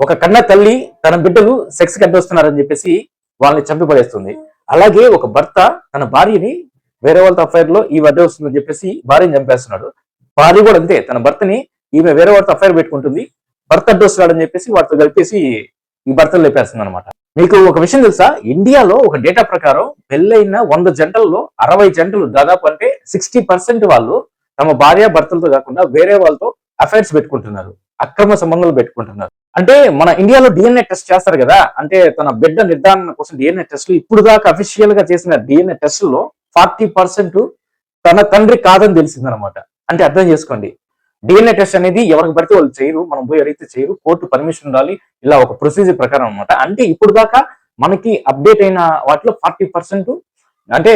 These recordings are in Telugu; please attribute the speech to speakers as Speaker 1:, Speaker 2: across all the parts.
Speaker 1: ఒక కన్న తల్లి తన బిడ్డలు సెక్స్ కనిపిస్తున్నారని చెప్పేసి వాళ్ళని చంపిపడేస్తుంది అలాగే ఒక భర్త తన భార్యని వేరే వాళ్ళతో అఫైర్లో ఈ అడ్డ వస్తుందని చెప్పేసి భార్యని చంపేస్తున్నాడు. భార్య కూడా అంతే తన భర్తని ఈమె వేరే వాళ్ళతో అఫైర్ పెట్టుకుంటుంది. భర్త అడ్డొస్తున్నాడని చెప్పేసి వాటితో కలిపేసి ఈ భర్తలు లేపేస్తుంది అనమాట మీకు ఒక విషయం తెలుసా? ఇండియాలో ఒక డేటా ప్రకారం పెళ్ళైన వంద జంటల్లో అరవై జంటలు దాదాపు అంటే సిక్స్టీ పర్సెంట్ వాళ్ళు తమ భార్య భర్తలతో కాకుండా వేరే వాళ్ళతో అఫైర్స్ పెట్టుకుంటున్నారు. అక్రమ సంబంధాలు పెట్టుకుంటున్నారు. అంటే మన ఇండియాలో డిఎన్ఏ టెస్ట్ చేస్తారు కదా అంటే తన బిడ్డ నిర్ధారణ కోసం డిఎన్ఏ టెస్ట్లు ఇప్పుడు దాకా అఫీషియల్గా చేసిన డిఎన్ఏ టెస్ట్లో ఫార్టీ పర్సెంట్ తన తండ్రి కాదని తెలిసిందనమాట. అంటే అర్థం చేసుకోండి. డిఎన్ఏ టెస్ట్ అనేది ఎవరికి పడితే వాళ్ళు చేయరు మనం పోయి అడిగితే చేయరు కోర్టు పర్మిషన్ ఉండాలి ఇలా ఒక ప్రొసీజర్ ప్రకారం అనమాట అంటే ఇప్పుడు దాకా మనకి అప్డేట్ అయిన వాటిలో ఫార్టీ పర్సెంట్ అంటే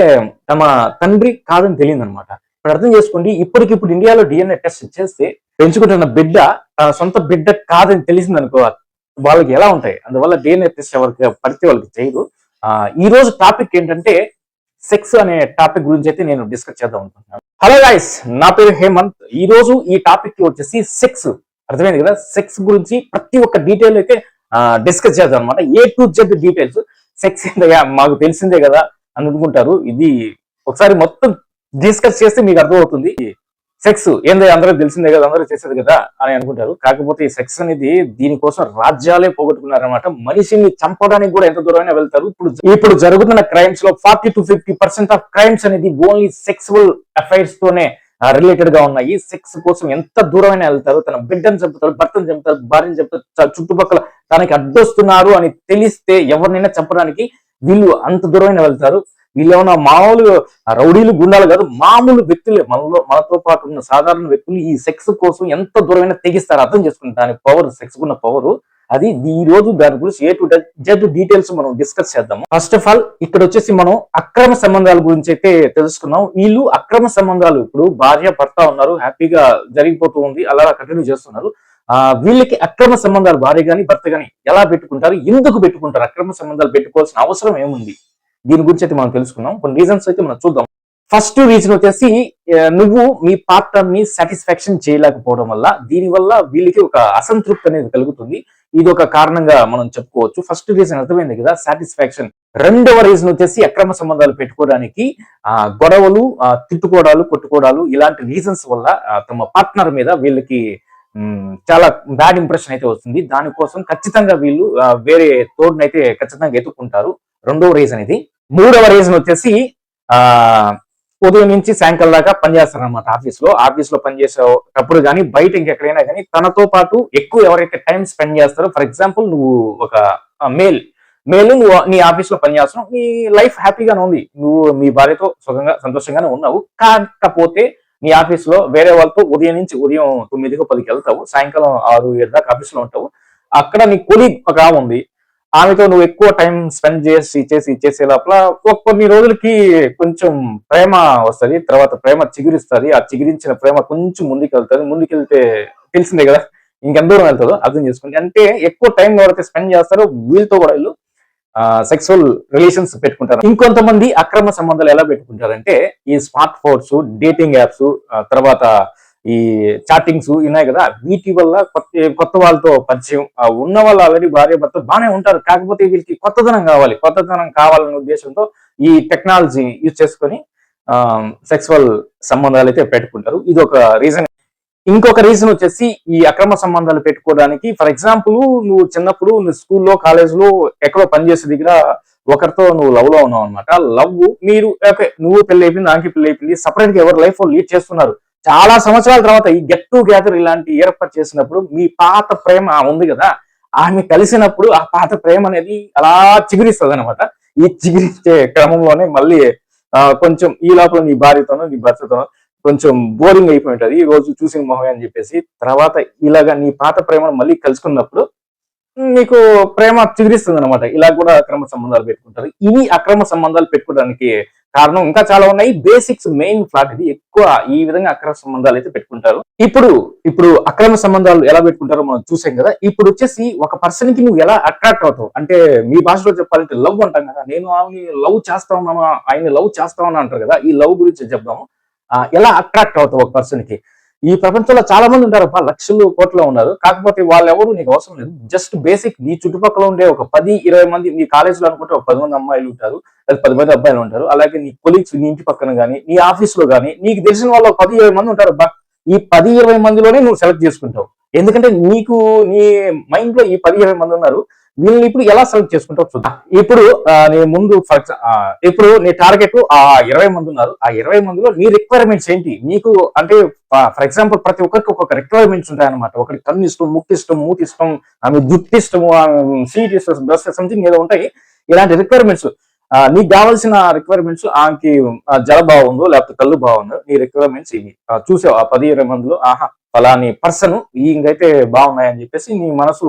Speaker 1: తమ తండ్రి కాదని తెలియదు అనమాట ఇప్పుడు అర్థం చేసుకోండి ఇప్పటికిప్పుడు ఇండియాలో డిఎన్ఏ టెస్ట్ చేస్తే పెంచుకుంటున్న బిడ్డ తన సొంత బిడ్డ కాదని తెలిసింది అనుకో వాళ్ళకి ఎలా ఉంటాయి? అందువల్ల డిఎన్ఏ టెస్ట్ ఎవరికి పడితే వాళ్ళకి చేయదు ఈ రోజు టాపిక్ ఏంటంటే సెక్స్ అనే టాపిక్ గురించి అయితే నేను డిస్కస్ చేద్దాం అనుకుంటున్నాను. హలో గాయస్ నా పేరు హేమంత్. ఈ రోజు ఈ టాపిక్ వచ్చేసి సెక్స్ అర్థమైంది కదా? సెక్స్ గురించి ప్రతి ఒక్క డీటెయిల్ అయితే డిస్కస్ చేద్దాం అనమాట A to Z details sex ఏంటయ్యా మాకు తెలిసిందే కదా అని అనుకుంటారు. ఇది ఒకసారి మొత్తం డిస్కస్ చేస్తే మీకు అర్థమవుతుంది. సెక్స్ ఏందో అందరూ తెలిసిందే కదా అందరూ చేసేది కదా అని అనుకుంటారు. కాకపోతే ఈ సెక్స్ అనేది దీనికోసం రాజ్యాలే పోగొట్టుకున్నారనమాట మనిషిని చంపడానికి కూడా ఎంత దూరమైనా వెళ్తారు. ఇప్పుడు ఇప్పుడు జరుగుతున్న క్రైమ్స్లో forty to fifty percent of crimes అనేది ఓన్లీ సెక్సువల్ అఫైర్స్ తోనే రిలేటెడ్గా ఉన్నాయి. సెక్స్ కోసం ఎంత దూరమైనా వెళ్తారు. తన బిడ్డను చంపుతారు భర్తను చంపుతారు భార్యను చంపుతారు చుట్టుపక్కల తనకి అడ్డొస్తున్నారు అని తెలిస్తే ఎవరినైనా చంపడానికి వీళ్ళు అంత దూరమైన వెళ్తారు. వీళ్ళు ఏమన్నా మామూలు రౌడీలు గుండాలు కాదు మామూలు వ్యక్తులే. మనలో మనతో పాటు ఉన్న సాధారణ వ్యక్తులు ఈ సెక్స్ కోసం ఎంత దూరమైనా తెగిస్తారు అర్థం చేసుకుంటారు. దాని పవర్ సెక్స్ ఉన్న పవర్ అది ఈ రోజు దాని గురించి ఏ టు జెడ్ డీటెయిల్స్ మనం డిస్కస్ చేద్దాము. ఫస్ట్ ఆఫ్ ఆల్ ఇక్కడ వచ్చేసి మనం అక్రమ సంబంధాల గురించి అయితే తెలుసుకున్నాం. వీళ్ళు అక్రమ సంబంధాలు ఇప్పుడు భార్య భర్త ఉన్నారు హ్యాపీగా జరిగిపోతూ ఉంది అలా కంటిన్యూ చేస్తున్నారు. ఆ వీళ్ళకి అక్రమ సంబంధాలు భార్య గాని భర్త గాని ఎలా పెట్టుకుంటారు? ఎందుకు పెట్టుకుంటారు? అక్రమ సంబంధాలు పెట్టుకోవాల్సిన అవసరం ఏముంది? దీని గురించి అయితే మనం తెలుసుకున్నాం. కొన్ని రీజన్స్ అయితే మనం చూద్దాం. ఫస్ట్ రీజన్ వచ్చేసి నువ్వు మీ పార్ట్నర్ని సాటిస్ఫాక్షన్ చేయలేకపోవడం వల్ల దీని వల్ల వీళ్ళకి ఒక అసంతృప్తి అనేది కలుగుతుంది. ఇది ఒక కారణంగా మనం చెప్పుకోవచ్చు. ఫస్ట్ రీజన్ అర్థమైంది కదా సాటిస్ఫాక్షన్ రెండవ రీజన్ వచ్చేసి అక్రమ సంబంధాలు పెట్టుకోవడానికి ఆ గొడవలు తిట్టుకోవడాలు కొట్టుకోవడాలు ఇలాంటి రీజన్స్ వల్ల తమ పార్ట్నర్ మీద వీళ్ళకి చాలా బ్యాడ్ ఇంప్రెషన్ అయితే వస్తుంది. దానికోసం ఖచ్చితంగా వీళ్ళు వేరే తోడునైతే ఖచ్చితంగా ఎత్తుకుంటారు రెండవ రీజన్ ఇది. మూడవ రీజన్ వచ్చేసి ఆ ఉదయం నుంచి సాయంకాలం దాకా పనిచేస్తారు అనమాట ఆఫీస్లో. ఆఫీస్లో పనిచేసేటప్పుడు కానీ బయట ఇంకెక్కడైనా కానీ తనతో పాటు ఎక్కువ ఎవరైతే టైం స్పెండ్ చేస్తారో ఫర్ ఎగ్జాంపుల్ నువ్వు ఒక మేల్ మేలు నువ్వు నీ ఆఫీస్లో పనిచేస్తున్నావు నీ లైఫ్ హ్యాపీగానే ఉంది. నువ్వు మీ భార్యతో సుఖంగా సంతోషంగానే ఉన్నావు. కాకపోతే నీ ఆఫీస్లో వేరే వాళ్ళతో ఉదయం నుంచి ఉదయం తొమ్మిదికి పదికి వెళ్తావు సాయంకాలం ఆరు ఏడు దాకా ఆఫీస్లో ఉంటావు. అక్కడ నీ కొలీగ్ ఒక ఉంది ఆమెతో నువ్వు ఎక్కువ టైం స్పెండ్ చేసి చేసి చేసే లోపల ఒక కొన్ని రోజులకి కొంచెం ప్రేమ వస్తుంది తర్వాత ప్రేమ చిగురిస్తుంది ఆ చిగురించిన ప్రేమ కొంచెం ముందుకు వెళ్తుంది ముందుకెళ్తే తెలిసిందే కదా ఇంకెంత దూరం వెళ్తుందో అర్థం చేసుకోండి. అంటే ఎక్కువ టైం ఎవరైతే స్పెండ్ చేస్తారో వీళ్ళతో కూడా వీళ్ళు సెక్సువల్ రిలేషన్స్ పెట్టుకుంటారు. ఇంకొంతమంది అక్రమ సంబంధాలు ఎలా పెట్టుకుంటారంటే ఈ స్మార్ట్ ఫోన్స్ డేటింగ్ యాప్స్ తర్వాత ఈ చాటింగ్స్ ఉన్నాయి కదా వీటి వల్ల కొత్త కొత్త వాళ్ళతో పరిచయం ఆ ఉన్న వాళ్ళు ఆల్రెడీ భార్య భర్త బాగానే ఉంటారు. కాకపోతే వీళ్ళకి కొత్తదనం కావాలి. కొత్తదనం కావాలనే ఉద్దేశంతో ఈ టెక్నాలజీ యూజ్ చేసుకొని సెక్సువల్ సంబంధాలు అయితే పెట్టుకుంటారు. ఇది ఒక రీజన్ ఇంకొక రీజన్ వచ్చేసి ఈ అక్రమ సంబంధాలు పెట్టుకోవడానికి ఫర్ ఎగ్జాంపుల్ నువ్వు చిన్నప్పుడు నువ్వు స్కూల్లో కాలేజ్లో ఎక్కడో పనిచేసే దగ్గర ఒకరితో నువ్వు లవ్లో ఉన్నావు అనమాట లవ్ మీరు ఓకే నువ్వు పెళ్ళి అయిపోయింది నాకు పెళ్ళి అయిపోయింది సపరేట్గా ఎవరు లైఫ్ లీడ్ చేస్తున్నారు. చాలా సంవత్సరాల తర్వాత ఈ గెట్ టు గ్యాదర్ ఇలాంటి ఏర్పాటు చేసినప్పుడు మీ పాత ప్రేమ ఉంది కదా ఆమె కలిసినప్పుడు ఆ పాత ప్రేమ అనేది అలా చిగురిస్తుంది అనమాట ఈ చిగురించే క్రమంలోనే మళ్ళీ ఆ, కొంచెం ఈ లోపల నీ భార్యతోనో నీ భర్తతోనో కొంచెం బోరింగ్ అయిపోయి ఉంటుంది. ఈ రోజు చూసిన మొహమే అని చెప్పేసి తర్వాత ఇలాగా నీ పాత ప్రేమను మళ్ళీ కలుసుకున్నప్పుడు మీకు ప్రేమ చిగురిస్తుంది అనమాట ఇలా కూడా అక్రమ సంబంధాలు పెట్టుకుంటారు. ఇవి అక్రమ సంబంధాలు పెట్టుకోవడానికి కారణం ఇంకా చాలా ఉన్నాయి. బేసిక్స్ మెయిన్ ఫ్లాట్ ఇది ఎక్కువ ఈ విధంగా అక్రమ సంబంధాలు అయితే పెట్టుకుంటారు. ఇప్పుడు ఇప్పుడు అక్రమ సంబంధాలు ఎలా పెట్టుకుంటారో మనం చూసాం కదా. ఇప్పుడు వచ్చేసి ఒక పర్సన్కి నువ్వు ఎలా అట్రాక్ట్ అవుతావు? అంటే మీ భాషలో చెప్పాలంటే లవ్ అంటాం కదా. నేను ఆమె లవ్ చేస్తా ఉన్నామా? ఆయన లవ్ చేస్తా ఉన్నా అంటారు కదా. ఈ లవ్ గురించి చెప్దాము. ఎలా అట్రాక్ట్ అవుతావు ఒక పర్సన్కి ఈ ప్రపంచంలో చాలా మంది ఉంటారు. లక్షలు కోట్లో ఉన్నారు. కాకపోతే వాళ్ళు ఎవరు నీకు అవసరం లేదు. జస్ట్ బేసిక్ నీ చుట్టుపక్కల ఉండే ఒక పది ఇరవై మంది నీ కాలేజీలో అనుకుంటే ఒక పది మంది అమ్మాయిలు ఉంటారు. లేదా పది మంది అబ్బాయిలు ఉంటారు. అలాగే నీ కొలీగ్స్ నీ ఇంటి పక్కన కానీ నీ ఆఫీస్లో కానీ నీకు తెలిసిన వాళ్ళు ఒక పది ఇరవై మంది ఉంటారు. అబ్బా ఈ పది ఇరవై మందిలోనే నువ్వు సెలెక్ట్ చేసుకుంటావు. ఎందుకంటే నీకు నీ మైండ్లో ఈ పది ఇరవై మంది ఉన్నారు. వీళ్ళని ఇప్పుడు ఎలా సెలెక్ట్ చేసుకుంటావు చూద్దాం. ఇప్పుడు నేను నీ ముందు ఫర్ ఇప్పుడు నీ టార్గెట్ ఆ ఇరవై మంది ఉన్నారు. ఆ ఇరవై మందిలో నీ రిక్వైర్మెంట్స్ ఏంటి? నీకు అంటే ఫర్ ఎగ్జాంపుల్ ప్రతి ఒక్కరికి ఒక్కొక్క రిక్వైర్మెంట్స్ ఉంటాయన్నమాట. ఒకటి కన్ను ఇష్టం ముక్కు ఇష్టం మూతి ఇష్టం ఆమె జుట్టు ఇష్టము సీట్ ఇష్టం బస్ సంథింగ్ ఏదో ఉంటాయి. ఇలాంటి రిక్వైర్మెంట్స్ నీకు కావాల్సిన రిక్వైర్మెంట్స్ ఆమెకి జల బాగుందో లేకపోతే కళ్ళు బాగుందో నీ రిక్వైర్మెంట్స్ ఇవి. చూసావు? ఆ పది ఇరవై మందిలో ఆహా ఫలాని పర్సన్ ఇంకైతే బాగున్నాయని చెప్పేసి నీ మనసు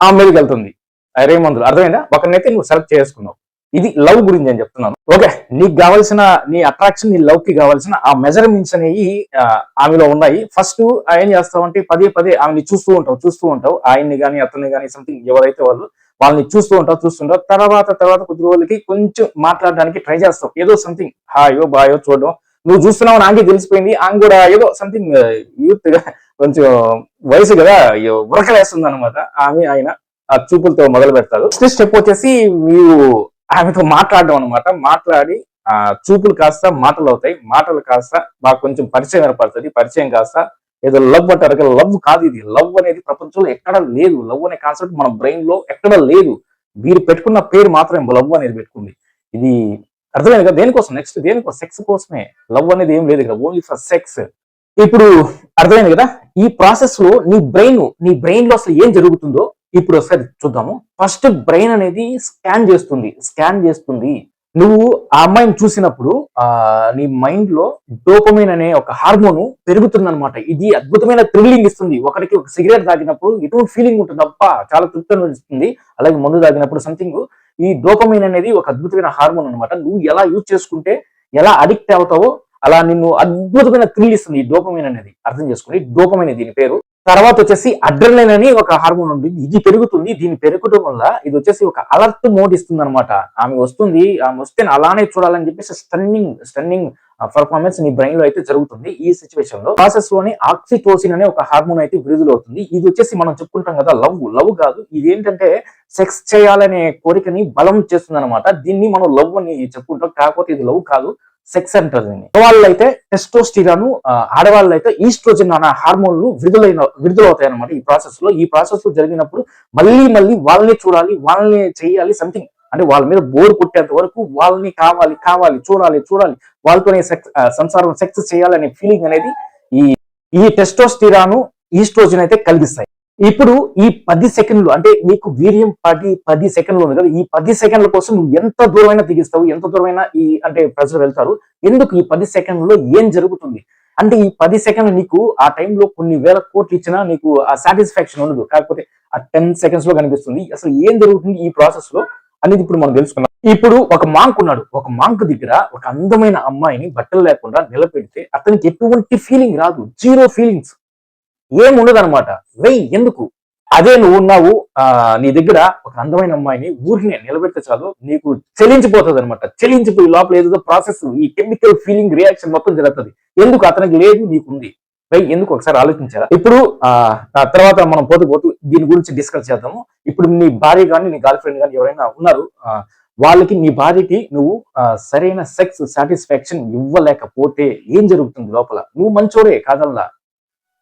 Speaker 1: ఆ మీదకి వెళ్తుంది. ఆ మందులు. అర్థమైందా? ఒకరినైతే నువ్వు సెలెక్ట్ చేసుకున్నావు. ఇది లవ్ గురించి నేను చెప్తున్నాను. ఓకే నీకు కావాల్సిన నీ అట్రాక్షన్ నీ లవ్కి కావాల్సిన ఆ మెజర్మెంట్స్ అనేవి ఆమెలో ఉన్నాయి. ఫస్ట్ ఏం చేస్తావు అంటే పదే పదే ఆమెని చూస్తూ ఉంటావు చూస్తూ ఉంటావు. ఆయన్ని కానీ అతన్ని కానీ సంథింగ్ ఎవరైతే వాళ్ళు వాళ్ళని చూస్తూ ఉంటావు చూస్తుంటావు తర్వాత తర్వాత కొద్ది రోజులకి కొంచెం మాట్లాడడానికి ట్రై చేస్తావు. ఏదో సంథింగ్ హాయో బాయో చూడడం నువ్వు చూస్తున్నావు నాకే తెలిసిపోయింది. ఆమె కూడా ఏదో సంథింగ్ యూత్గా కొంచెం వయసు కదా ఉరకలేస్తుంది అనమాట ఆమె ఆయన చూపులతో మొదలు పెడతారు. నెక్స్ట్ స్టెప్ వచ్చేసి మీరు ఆమెతో మాట్లాడడం అనమాట మాట్లాడి ఆ చూపులు కాస్త మాటలు అవుతాయి. మాటలు కాస్త మాకు కొంచెం పరిచయం ఏర్పడుతుంది. పరిచయం కాస్త ఏదో లవ్ అంటారు కదా లవ్ కాదు ఇది. లవ్ అనేది ప్రపంచంలో ఎక్కడ లేదు. లవ్ అనే కాన్సెప్ట్ మన బ్రెయిన్లో ఎక్కడ లేదు. వీరు పెట్టుకున్న పేరు మాత్రమే లవ్ అనేది పెట్టుకుంది. ఇది అర్థమైంది కదా? దేనికోసం? నెక్స్ట్ దేనికోసం సెక్స్ కోసమే. లవ్ అనేది ఏం లేదు ఇక్కడ. ఓన్లీ ఫర్ సెక్స్ ఇప్పుడు అర్థమైంది కదా? ఈ ప్రాసెస్లో నీ బ్రెయిన్ నీ బ్రెయిన్లో అసలు ఏం జరుగుతుందో ఇప్పుడు ఒకసారి చూద్దాము. ఫస్ట్ బ్రెయిన్ అనేది స్కాన్ చేస్తుంది. స్కాన్ చేస్తుంది. నువ్వు ఆ అమ్మాయిని చూసినప్పుడు ఆ నీ మైండ్లో డోపమైన్ అనే ఒక హార్మోన్ పెరుగుతుంది అనమాట ఇది అద్భుతమైన థ్రిల్లింగ్ ఇస్తుంది. ఒకరికి ఒక సిగరెట్ తాగినప్పుడు ఎటువంటి ఫీలింగ్ ఉంటుంది? అబ్బా చాలా తృప్తి అనిపిస్తుంది. అలాగే మందు తాగినప్పుడు సంథింగ్. ఈ డోపమైన్ అనేది ఒక అద్భుతమైన హార్మోన్ అన్నమాట. నువ్వు ఎలా యూజ్ చేసుకుంటే ఎలా అడిక్ట్ అవుతావో అలా నిన్ను అద్భుతమైన థ్రిల్ ఇస్తుంది ఈ డోపమైన్ అనేది. అర్థం చేసుకోండి. డోపమైన్ దీని పేరు. తర్వాత వచ్చేసి అడ్రలైన్ అని ఒక హార్మోన్ ఉంటుంది ఇది పెరుగుతుంది. దీన్ని పెరగడం వల్ల ఇది వచ్చేసి ఒక అలర్ట్ మోడ్ ఇస్తుంది అనమాట ఆమె వస్తుంది ఆమె వస్తే అలానే చూడాలని చెప్పేసి స్టన్నింగ్ స్టన్నింగ్ పర్ఫార్మెన్స్ నీ బ్రెయిన్లో అయితే జరుగుతుంది. ఈ సిచ్యువేషన్లో ప్రాసెస్లోని ఆక్సిటోసిన్ అనే ఒక హార్మోన్ అయితే విడుదల అవుతుంది ఇది వచ్చేసి మనం చెప్పుకుంటాం కదా లవ్. లవ్ కాదు. ఇది ఏంటంటే సెక్స్ చేయాలనే కోరికని బలం చేస్తుంది అనమాట దీన్ని మనం లవ్ అని చెప్పుకుంటాం. కాకపోతే ఇది లవ్ కాదు. సెక్స్ అంటారు దీన్ని అయితే టెస్టోస్టిరాను ఆడవాళ్ళు అయితే ఈస్ట్రోజన్ అనే హార్మోన్లు విడుదలైన విడుదలవుతాయి అనమాట ఈ ప్రాసెస్లో ఈ ప్రాసెస్లో జరిగినప్పుడు మళ్ళీ మళ్ళీ వాళ్ళని చూడాలి వాళ్ళని చేయాలి సంథింగ్. అంటే వాళ్ళ మీద బోర్ కొట్టేంత వరకు వాళ్ళని కావాలి కావాలి చూడాలి చూడాలి. వాళ్ళతోనే సెక్స్ సంసారం సెక్స్ చేయాలనే ఫీలింగ్ అనేది ఈ ఈ టెస్టోస్టిరాను ఈస్ట్రోజన్ అయితే కలిగిస్తాయి. ఇప్పుడు ఈ పది సెకండ్లు అంటే నీకు వీర్యం పది పది సెకండ్లు ఉంది కదా ఈ పది సెకండ్ల కోసం నువ్వు ఎంత దూరమైనా దిగిస్తావు ఎంత దూరమైనా ఈ అంటే ప్రజలు వెళ్తారు. ఎందుకు ఈ పది సెకండ్లో ఏం జరుగుతుంది? అంటే ఈ పది సెకండ్లు నీకు ఆ టైంలో కొన్ని వేల కోట్లు ఇచ్చినా నీకు ఆ సాటిస్ఫాక్షన్ ఉండదు. కాకపోతే ఆ టెన్ సెకండ్స్లో కనిపిస్తుంది. అసలు ఏం జరుగుతుంది ఈ ప్రాసెస్లో అనేది ఇప్పుడు మనం తెలుసుకున్నాం ఇప్పుడు ఒక మాంక్ ఉన్నాడు. ఒక మాంక్ దగ్గర ఒక అందమైన అమ్మాయిని బట్టలు లేకుండా నిలబెడితే అతనికి ఎటువంటి ఫీలింగ్ రాదు. జీరో ఫీలింగ్స్ ఏముండదు అనమాట వెయ్యి ఎందుకు? అదే నువ్వు ఉన్నావు ఆ నీ దగ్గర ఒక అందమైన అమ్మాయిని ఊరిని నిలబెడితే చాలు నీకు చెలించిపోతుంది అనమాట చెలించిపోయి లోపల ఏదో ప్రాసెస్ ఈ కెమికల్ ఫీలింగ్ రియాక్షన్ మొత్తం జరుగుతుంది. ఎందుకు? అతనికి లేదు నీకుంది. వెయ్యి ఎందుకు? ఒకసారి ఆలోచించారా? ఇప్పుడు ఆ తర్వాత మనం పోతూ పోతూ దీని గురించి డిస్కస్ చేద్దాము. ఇప్పుడు నీ భార్య కానీ నీ గర్ల్ ఫ్రెండ్ కానీ ఎవరైనా ఉన్నారు వాళ్ళకి నీ భార్యకి నువ్వు సరైన సెక్స్ సాటిస్ఫాక్షన్ ఇవ్వలేకపోతే ఏం జరుగుతుంది లోపల? నువ్వు మంచోడే కాదల్లా.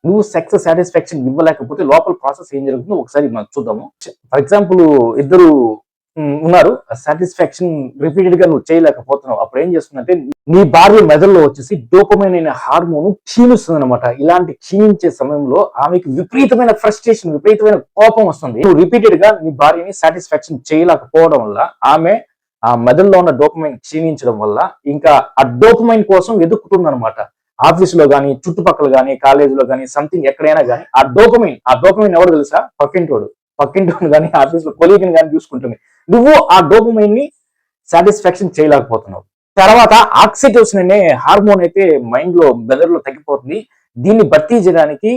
Speaker 1: నువ్వు సెక్స్ సాటిస్ఫాక్షన్ ఇవ్వలేకపోతే లోపల ప్రాసెస్ ఏం జరుగుతుందో ఒకసారి మనం చూద్దాము. ఫర్ ఎగ్జాంపుల్ ఇద్దరు ఉన్నారు. సాటిస్ఫాక్షన్ రిపీటెడ్గా నువ్వు చేయలేకపోతున్నావు. అప్పుడు ఏం చేస్తుందంటే నీ భార్య మెదడులో వచ్చేసి డోపమైన్ అనే హార్మోన్ క్షీణిస్తుంది అనమాట ఇలాంటి క్షీణించే సమయంలో ఆమెకి విపరీతమైన ఫ్రస్ట్రేషన్ విపరీతమైన కోపం వస్తుంది. నువ్వు రిపీటెడ్గా నీ భార్యని సాటిస్ఫాక్షన్ చేయలేకపోవడం వల్ల ఆమె ఆ మెదడులో ఉన్న డోపమైన్ క్షీణించడం వల్ల ఇంకా ఆ డోపమైన్ కోసం వెతుకుతుంది అనమాట ఆఫీసులో లో చుట్టుపక్కల కానీ కాలేజీలో కానీ సంథింగ్ ఎక్కడైనా కానీ ఆ డోకమిన్ ఆ డోకమిన్ ఎవరు తెలుసా? పక్కింటోడు. పక్కింటోడు కానీ ఆఫీస్లో కొలీగ్ని కానీ చూసుకుంటుంది. నువ్వు ఆ డోపమైన్ని సాటిస్ఫాక్షన్ చేయలేకపోతున్నావు. తర్వాత ఆక్సిటోసిన్ అనే హార్మోన్ అయితే మైండ్లో మెదడులో తగ్గిపోతుంది. దీన్ని భర్తీ చేయడానికి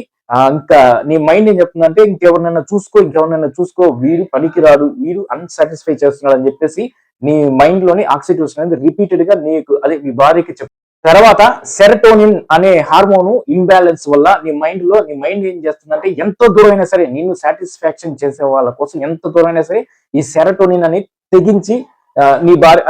Speaker 1: ఇంకా నీ మైండ్ ఏం చెప్తుందంటే ఇంకెవరినైనా చూసుకో ఇంకెవరినైనా చూసుకో వీరు పనికిరాడు వీరు అన్సాటిస్ఫై చేస్తున్నాడు అని చెప్పేసి నీ మైండ్లోని ఆక్సిటోసిన్ అనేది రిపీటెడ్గా నీకు అదే మీ భార్యకి చెప్ తర్వాత సెరటోనిన్ అనే హార్మోన్ ఇంబ్యాలెన్స్ వల్ల నీ మైండ్లో నీ మైండ్ ఏం చేస్తుందంటే ఎంత దూరమైనా సరే నిన్ను సాటిస్ఫాక్షన్ చేసే వాళ్ళ కోసం ఎంత దూరమైనా సరే ఈ సెరటోనిన్ అని తెగించి నీ భార్య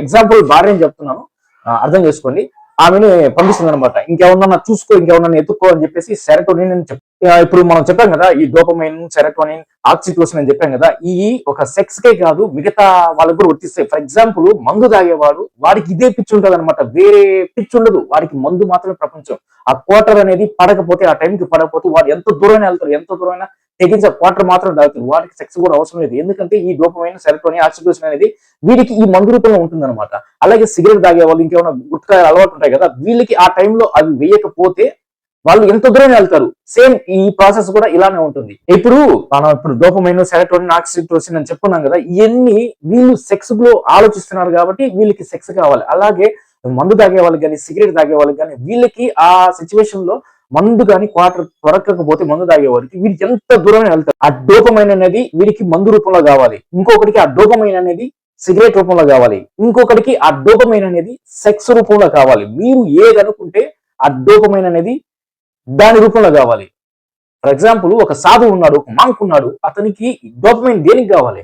Speaker 1: ఎగ్జాంపుల్ భార్యని చెప్తున్నాను. అర్థం చేసుకోండి. ఆమెను పంపిస్తుంది అనమాట ఇంకేమన్నా చూసుకో ఇంకేమన్నా ఎత్తుక్కో అని చెప్పేసి సెరటోనిన్ అని చెప్ ఇప్పుడు మనం చెప్పాం కదా ఈ డోపమైన్ సెరటోనిన్ ఆక్సిటోసిన్ అని చెప్పాం కదా ఈ ఒక సెక్స్ కే కాదు మిగతా వాళ్ళకు కూడా వర్తిస్తాయి. ఫర్ ఎగ్జాంపుల్ మందు తాగేవాడు వాడికి ఇదే పిచ్చి ఉంటుంది అనమాట వేరే పిచ్చి ఉండదు. వాడికి మందు మాత్రమే ప్రపంచం. ఆ క్వార్టర్ అనేది పడకపోతే ఆ టైంకి పడకపోతే వాడు ఎంత దూరమైనా వెళ్తారు ఎంత దూరమైనా తెగించే క్వార్టర్ మాత్రం తాగుతారు. వాటికి సెక్స్ కూడా అవసరం లేదు. ఎందుకంటే ఈ డోపమైన సెరటోని ఆక్సిటోసిన్ అనేది వీరికి ఈ మందు రూపంలో ఉంటుంది అలాగే సిగరెట్ తాగే వాళ్ళు ఇంకేమైనా గుట్కాయ అలవాటు ఉంటాయి కదా వీళ్ళకి ఆ టైంలో అవి వేయకపోతే వాళ్ళు ఎంత దూరం వెళ్తారు? సేమ్ ఈ ప్రాసెస్ కూడా ఇలానే ఉంటుంది. ఇప్పుడు మనం ఇప్పుడు డోపమైన సెరటోనిన్ ఆక్సిటోసిన్ అని చెప్పుకున్నాం కదా ఇవన్నీ వీళ్ళు సెక్స్లో ఆలోచిస్తున్నారు కాబట్టి వీళ్ళకి సెక్స్ కావాలి. అలాగే మందు తాగే వాళ్ళకి కానీ సిగరెట్ తాగే వాళ్ళకి కానీ వీళ్ళకి ఆ సిచ్యువేషన్లో మందు కానీ క్వార్టర్ దొరకకపోతే మందు తాగే వారికి వీరికి ఎంత దూరమే వెళ్తారు? ఆ డోపమైన అనేది వీరికి మందు రూపంలో కావాలి. ఇంకొకటికి ఆ డోపమైన అనేది సిగరెట్ రూపంలో కావాలి. ఇంకొకటికి ఆ డోపమైన అనేది సెక్స్ రూపంలో కావాలి. మీరు ఏదనుకుంటే ఆ డోపమైన అనేది దాని రూపంలో కావాలి. ఫర్ ఎగ్జాంపుల్ ఒక సాధువు ఉన్నాడు ఒక మాంక్ ఉన్నాడు అతనికి డోపమైన్ దేనికి కావాలి?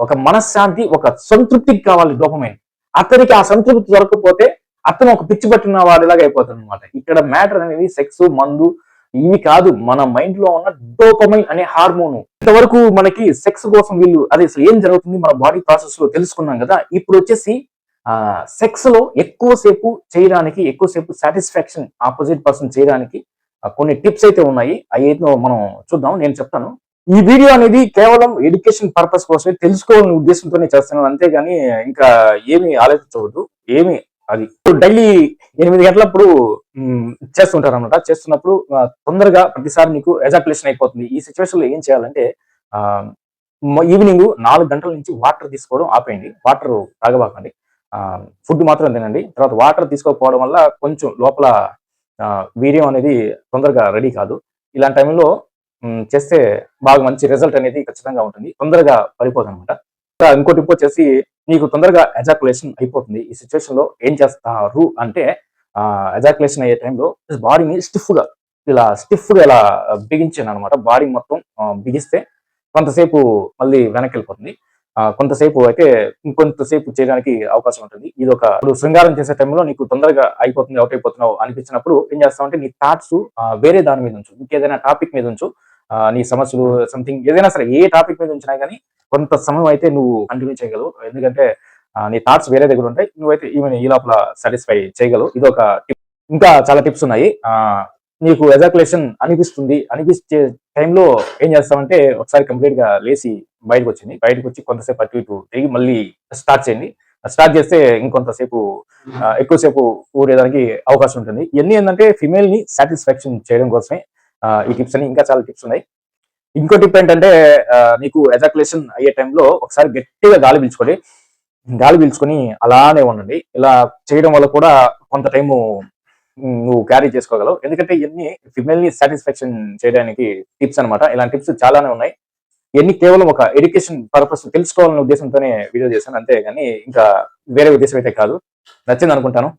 Speaker 1: ఒక మనశ్శాంతి ఒక సంతృప్తికి కావాలి డోపమైన్. అతనికి ఆ సంతృప్తి దొరకకపోతే అతను ఒక పిచ్చి పట్టిన వాడిలాగా అయిపోతాడు అనమాట ఇక్కడ మ్యాటర్ అనేది సెక్స్ మందు ఇవి కాదు. మన మైండ్లో ఉన్న డోపమైన్ అనే హార్మోన్ ఇంతవరకు మనకి సెక్స్ కోసం వీళ్ళు అది అసలు ఏం జరుగుతుంది మన బాడీ ప్రాసెస్లో తెలుసుకున్నాం కదా. ఇప్పుడు వచ్చేసి ఆ సెక్స్లో ఎక్కువసేపు చేయడానికి ఎక్కువసేపు సాటిస్ఫాక్షన్ ఆపోజిట్ పర్సన్ చేయడానికి కొన్ని టిప్స్ అయితే ఉన్నాయి. అవి అయితే మనం చూద్దాం నేను చెప్తాను. ఈ వీడియో అనేది కేవలం ఎడ్యుకేషన్ పర్పస్ కోసమే తెలుసుకోవాలనే ఉద్దేశంతోనే చేస్తున్నాను. అంతేగాని ఇంకా ఏమి ఆలోచించవద్దు. ఏమి అది. డైలీ ఎనిమిది గంటలప్పుడు చేస్తుంటారు అనమాట చేస్తున్నప్పుడు తొందరగా ప్రతిసారి నీకు ఎజాకులేషన్ అయిపోతుంది. ఈ సిచ్యువేషన్లో ఏం చేయాలంటే ఈవినింగ్ నాలుగు గంటల నుంచి వాటర్ తీసుకోవడం ఆపేయండి. వాటర్ తాగబాకండి. ఫుడ్ మాత్రం తినండి. తర్వాత వాటర్ తీసుకోకపోవడం వల్ల కొంచెం లోపల వీర్యం అనేది తొందరగా రెడీ కాదు. ఇలాంటి టైంలో చేస్తే బాగా మంచి రిజల్ట్ అనేది ఖచ్చితంగా ఉంటుంది. తొందరగా పడిపోతుంది అనమాట ఇంకో టిప్ వచ్చేసి నీకు తొందరగా ఎజాకులేషన్ అయిపోతుంది. ఈ సిచ్యువేషన్లో ఏం చేస్తారు అంటే ఎజాకులేషన్ అయ్యే టైంలో బాడీని స్టిఫ్గా ఇలా స్టిఫ్గా ఇలా బిగించాను అనమాట బాడీ మొత్తం బిగిస్తే కొంతసేపు మళ్ళీ వెనక్కి వెళ్ళిపోతుంది కొంతసేపు అయితే ఇంకొంతసేపు చేయడానికి అవకాశం ఉంటుంది. ఇది ఒక ఇప్పుడు శృంగారం చేసే టైంలో నీకు తొందరగా అయిపోతుంది అవుట్ అయిపోతున్నావు అనిపించినప్పుడు ఏం చేస్తావు అంటే నీ థాట్స్ వేరే దాని మీద ఉంచు. ఇంకేదైనా టాపిక్ మీద ఉంచు. నీ సమస్యలు సంథింగ్ ఏదైనా సరే ఏ టాపిక్ మీద ఉంచినా కానీ కొంత సమయం అయితే నువ్వు కంటిన్యూ చేయగలవు. ఎందుకంటే నీ థాట్స్ వేరే దగ్గర ఉంటాయి. నువ్వైతే ఈవెన్ ఈ లోపల సాటిస్ఫై చేయగలవు. ఇది ఒక టిప్ ఇంకా చాలా టిప్స్ ఉన్నాయి. నీకు ఎజాకులేషన్ అనిపిస్తుంది. అనిపించే టైంలో ఏం చేస్తామంటే ఒకసారి కంప్లీట్గా లేచి బయటకు వచ్చింది బయటకు వచ్చి కొంతసేపు అటు ఇటు తిరిగి మళ్ళీ స్టార్ట్ చేయండి. స్టార్ట్ చేస్తే ఇంకొంతసేపు ఎక్కువసేపు ఊరేదానికి అవకాశం ఉంటుంది. ఇవన్నీ ఏంటంటే ఫిమేల్ని సాటిస్ఫాక్షన్ చేయడం కోసమే. ఈ టిప్స్ అని ఇంకా చాలా టిప్స్ ఉన్నాయి. ఇంకో టిప్ ఏంటంటే నీకు ఎజాకులేషన్ అయ్యే టైంలో ఒకసారి గట్టిగా గాలి పీల్చుకోండి గాలి పీల్చుకొని అలానే ఉండండి. ఇలా చేయడం వల్ల కూడా కొంత టైము నువ్వు క్యారీ చేసుకోగలవు. ఎందుకంటే ఇవన్నీ ఫిమేల్ని సాటిస్ఫాక్షన్ చేయడానికి టిప్స్ అన్నమాట. ఇలాంటి టిప్స్ చాలానే ఉన్నాయి. ఇవన్నీ కేవలం ఒక ఎడ్యుకేషన్ పర్పస్ తెలుసుకోవాలనే ఉద్దేశంతోనే వీడియో చేశాను. అంతే కానీ ఇంకా వేరే ఉద్దేశం అయితే కాదు. నచ్చింది అనుకుంటాను.